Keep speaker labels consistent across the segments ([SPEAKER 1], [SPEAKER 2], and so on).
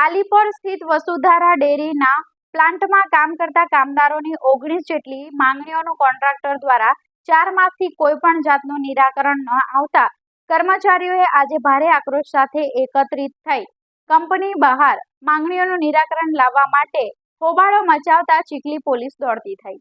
[SPEAKER 1] આલીપોર સ્થિત વસુધારા ડેરીના પ્લાન્ટમાં કામ કરતા કામદારોની ઓગણીસ જેટલી માંગણીઓનું કોન્ટ્રાક્ટર દ્વારા ચાર માસથી કોઈ પણ જાતનું નિરાકરણ ન આવતા કર્મચારીઓએ આજે ભારે આક્રોશ સાથે એકત્રિત થઈ. કંપની બહાર માંગણીઓનું નિરાકરણ લાવવા માટે હોબાળો મચાવતા ચીખલી પોલીસ દોડતી થઈ.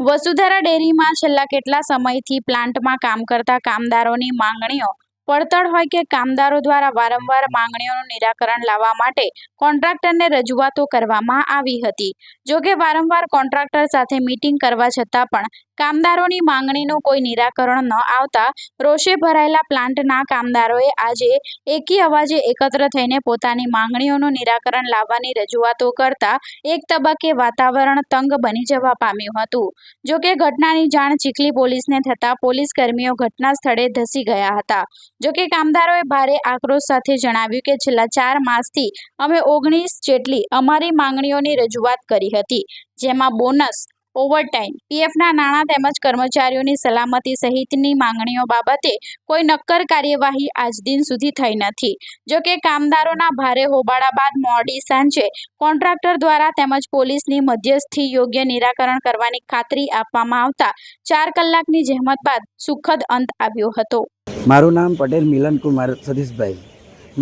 [SPEAKER 1] વસુધારા ડેરીમાં છેલ્લા કેટલા સમયથી પ્લાન્ટમાં કામ કરતા કામદારોની માંગણીઓ પડતર હોય કે કામદારો દ્વારા વારંવાર માંગણીઓનું નિરાકરણ લાવવા માટે કોન્ટ્રાક્ટરને રજૂઆતો કરવામાં આવી હતી. જોકે વારંવાર કોન્ટ્રાક્ટર સાથે મીટિંગ કરવા છતાં પણ કામદારોની માંગણીનું કોઈ નિરાકરણ ન આવતા રોષે ભરાયેલા પ્લાન્ટના કામદારોએ આજે એકી અવાજે એકત્ર થઈને પોતાની માંગણીઓનું નિરાકરણ લાવવાની રજૂઆતો કરતા એક તબક્કે વાતાવરણ તંગ બની જવા પામ્યું હતું. જોકે ઘટનાની જાણ ચીખલી પોલીસને થતાં પોલીસ કર્મીઓ ઘટના સ્થળે ધસી ગયા હતા. જો કે કામદારોએ ભારે આક્રોશ સાથે જણાવ્યું કે છેલ્લા ચાર માસથી અમે ઓગણીસ જેટલી અમારી માંગણીઓની રજૂઆત કરી હતી, જેમાં બોનસ ઓવરટાઈમ પીએફના નાણાં તેમજ કર્મચારીઓની સલામતી સહિતની માંગણીઓ બાબતે કોઈ નક્કર કાર્યવાહી આજ દિન સુધી થઈ નથી. જોકે કામદારોના ભારે હોબાળા બાદ મોડી સાંજે કોન્ટ્રાક્ટર દ્વારા તેમજ પોલીસની મધ્યસ્થી યોગ્ય નિરાકરણ કરવાની ખાતરી આપવામાં આવતા ચાર કલાકની જહેમત બાદ સુખદ અંત આવ્યો હતો.
[SPEAKER 2] મારું નામ પટેલ મિલન કુમાર સતીશભાઈ.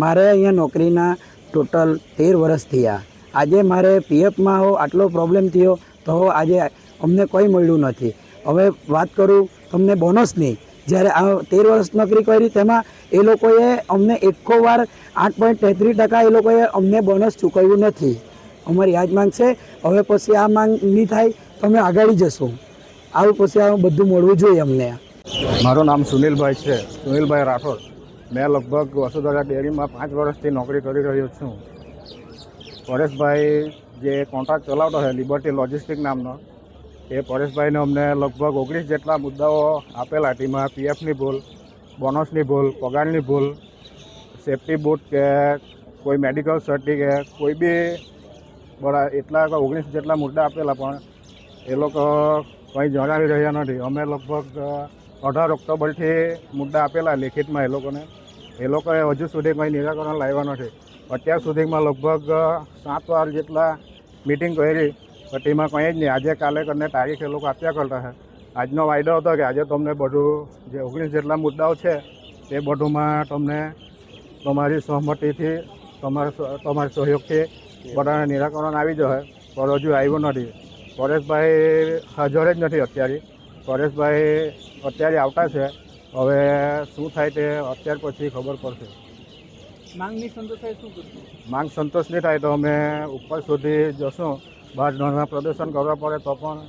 [SPEAKER 2] મારે અહીંયા નોકરીના ટોટલ તેર વર્ષ થયા. આજે મારે પીએફમાં હો આટલો પ્રોબ્લેમ થયો, તો આજે અમને કોઈ મળ્યું નથી. હવે વાત કરું તમને બોનસની. જ્યારે આ તેર વર્ષ નોકરી કરી, તેમાં એ લોકોએ અમને એકો વાર આઠ પોઈન્ટ તેત્રીસ ટકા એ લોકોએ અમને બોનસ ચૂકવ્યું નથી. અમારી આ જ માંગ છે, હવે પછી આ માંગ નહીં થાય, તો અમે આગળ જશું. આવું પછી આ બધું મળવું જોઈએ અમને.
[SPEAKER 3] મારું નામ સુનિલભાઈ છે. સુનિલભાઈ રાઠોડ. મેં લગભગ વસુધારા ડેરીમાં પાંચ વર્ષથી નોકરી કરી રહ્યો છું. પરેશભાઈ જે કોન્ટ્રાક્ટ ચલાવતો છે લિબર્ટી લોજિસ્ટિક નામનો, એ પરેશભાઈને અમને લગભગ ઓગણીસ જેટલા મુદ્દાઓ આપેલા. તેમાં પીએફની ભૂલ, બોનસની ભૂલ, પગારની ભૂલ, સેફ્ટી બૂટ કે કોઈ મેડિકલ સર્ટિફિકેટ કોઈ બી બરા એટલા ઓગણીસ જેટલા મુદ્દા આપેલા, પણ એ લોકો કંઈ જણાવી રહ્યા નથી. અમે લગભગ અઢાર ઓક્ટોબરથી મુદ્દા આપેલા લેખિતમાં એ લોકોને. એ લોકોએ હજુ સુધી કંઈ નિરાકરણ લાવ્યા નથી. અત્યાર સુધીમાં લગભગ સાત વાર જેટલા મિટિંગ કરી, પણ તેમાં કંઈ જ નહીં. આજે, કાલે કરીને તારીખ એ લોકો આપ્યા કરતા છે આજનો વાયદો હતો કે આજે તમને બધું, જે ઓગણીસ જેટલા મુદ્દાઓ છે, તે બધુંમાં તમને તમારી સહમતિથી, તમારા તમારા સહયોગથી બધાને નિરાકરણ આવી જશે. પણ હજુ આવ્યું નથી. પરેશભાઈ હાજર જ નથી અત્યારે. પરેશભાઈ અત્યારે આવતા છે. હવે શું થાય તે અત્યાર પછી ખબર પડશે.
[SPEAKER 4] માંગની સંતોષાય શું કરશું?
[SPEAKER 3] માંગ સંતોષ નહીં થાય તો અમે ઉપર સુધી જશું. બહાર ધરણા પ્રદર્શન કરવા પડે તો પણ